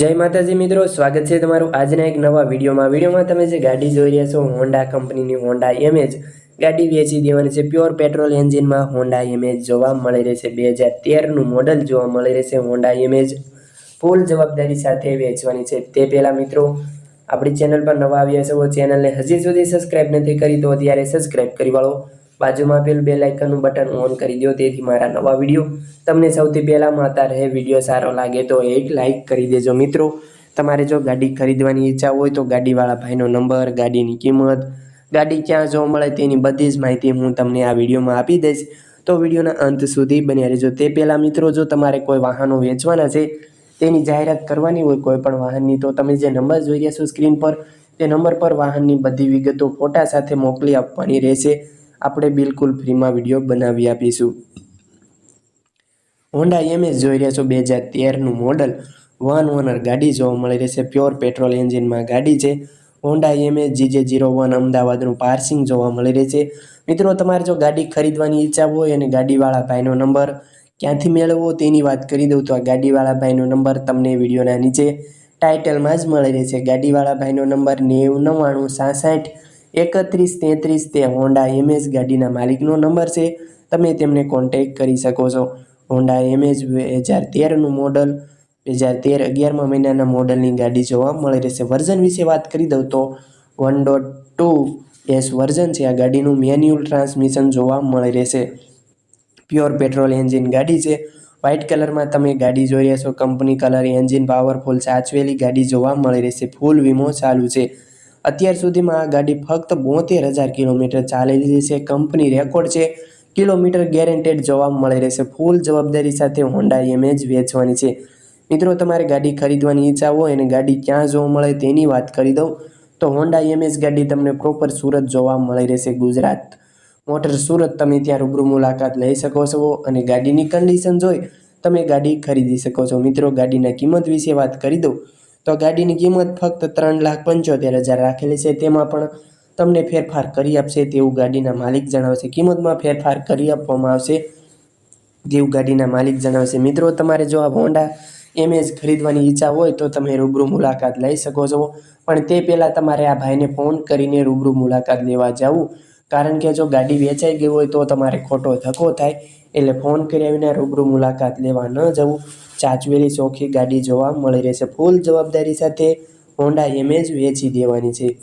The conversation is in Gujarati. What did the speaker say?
જય માતાજી મિત્રો, સ્વાગત છે તમારું આજના એક નવા વિડીયોમાં. વિડીયોમાં તમે જે ગાડી જોઈ રહ્યા છો હોન્ડા કંપનીની હોન્ડા એમેજ ગાડી વેચી દેવાની છે પ્યોર પેટ્રોલ એન્જિનમાં હોન્ડા એમેજ જોવા મળી રહેશે બે હજાર તેરનું મોડલ જોવા મળી રહેશે હોન્ડા એમેજ ફૂલ જવાબદારી સાથે વેચવાની છે. તે પહેલાં મિત્રો, આપણી ચેનલ પર નવા આવ્યા છો, ચેનલને હજી સુધી સબસ્ક્રાઇબ નથી કરી તો અત્યારે સબસ્ક્રાઇબ કરી વાળો. બાજુમાં આપેલ બે લાઇકનનું બટન ઓન કરી દો, તેથી મારા નવા વીડિયો તમને સૌથી પહેલાં મળતા રહે. વીડિયો સારો લાગે તો એક લાઇક કરી દેજો મિત્રો. તમારે જો ગાડી ખરીદવાની ઈચ્છા હોય તો ગાડીવાળા ભાઈનો નંબર, ગાડીની કિંમત, ગાડી ક્યાં જોવા મળે તેની બધી જ માહિતી હું તમને આ વિડીયોમાં આપી દઈશ. તો વિડીયોના અંત સુધી બન્યા રહેજો. તે પહેલાં મિત્રો, જો તમારે કોઈ વાહનો વેચવાના છે, તેની જાહેરાત કરવાની હોય કોઈ પણ વાહનની, તો તમે જે નંબર જોઈ રહ્યા છો સ્ક્રીન પર, તે નંબર પર વાહનની બધી વિગતો ફોટા સાથે મોકલી આપવાની રહેશે. આપણે બિલકુલ ફ્રીમાં વીડિયો બનાવી આપીશું. હોન્ડા એમએસ જોઈ રહ્યા છો બે હજાર તેરનું મોડલ વન ઓનર ગાડી જોવા મળી રહેશે પ્યોર પેટ્રોલ એન્જિનમાં ગાડી છે. Honda MS GJ zero one અમદાવાદનું પાર્સિંગ જોવા મળી રહેશે મિત્રો, તમારે જો ગાડી ખરીદવાની ઈચ્છા હોય અને ગાડીવાળા ભાઈનો નંબર ક્યાંથી મેળવવો તેની વાત કરી દઉં તો આ ગાડીવાળા ભાઈનો નંબર તમને વિડીયોના નીચે ટાઇટલમાં જ મળી રહેશે. ગાડીવાળા ભાઈનો નંબર નેવું નવ્વાણું સાસઠ એકત્રીસ તેત્રીસ તે હોન્ડા એમએસ ગાડીના માલિકનો નંબર છે. તમે તેમને કોન્ટેક કરી શકો છો. હોન્ડા એમએસ બે હજાર તેરનું મોડલ બે હજાર તેર અગિયારમા મહિનાના મોડલની ગાડી જોવા મળી રહેશે. વર્ઝન વિશે વાત કરી દઉં તો one dot two S version છે. આ ગાડીનું મેન્યુઅલ ટ્રાન્સમિશન જોવા મળી રહેશે. પ્યોર પેટ્રોલ એન્જિન ગાડી છે. વ્હાઇટ કલરમાં તમે ગાડી જોઈ રહ્યા છો. કંપની કલર એન્જિન પાવરફુલ સાચવેલી ગાડી જોવા મળી રહેશે. ફૂલ વીમો ચાલુ છે. અત્યાર સુધીમાં આ ગાડી ફક્ત બોતેર હજાર કિલોમીટર ચાલેલી છે. કંપની રેકોર્ડ છે. કિલોમીટર ગેરેન્ટેડ જોવા મળી રહેશે. ફૂલ જવાબદારી સાથે હોન્ડા એમેજ વેચવાની છે. મિત્રો, તમારે ગાડી ખરીદવાની ઈચ્છા હોય અને ગાડી ક્યાં જોવા મળે તેની વાત કરી દઉં. તો હોન્ડા એમએસ ગાડી તમને પ્રોપર સુરત જોવા મળી રહેશે ગુજરાત. મોટર સુરત તમે ત્યાં રૂબરૂ મુલાકાત લઈ શકો છો અને ગાડીની કન્ડિશન જોઈ તમે ગાડી ખરીદી શકો છો. મિત્રો, ગાડીના કિંમત વિશે વાત કરી દઉં. તો ગાડીની કિંમત ફક્ત ત્રણ લાખ પંચોતેર હજાર રાખેલી છે. તેમાં પણ તમને ફેરફાર કરી આપશે તેવું ગાડીના માલિક જણાવશે. કિંમતમાં ફેરફાર કરી આપવામાં આવશે જેવું ગાડીના માલિક જણાવશે. મિત્રો, તમારે જો આ હોન્ડા એમેજ ખરીદવાની ઈચ્છા હોય તો તમે રૂબરૂ મુલાકાત લઈ શકો છો. પણ તે પહેલાં તમારે આ ભાઈને ફોન કરીને રૂબરૂ મુલાકાત લેવા જવું. કારણ કે જો ગાડી વેચાઈ ગઈ હોય તો તમારે ખોટો ધક્કો થાય એટલે ફોન કર્યા વિના રૂબરૂ મુલાકાત લેવા ન જવું. ચાચવેલી ચોખ્ખી ગાડી જોવા મળી રહેશે. ફૂલ જવાબદારી સાથે હોન્ડા એમેજ વેચી દેવાની છે.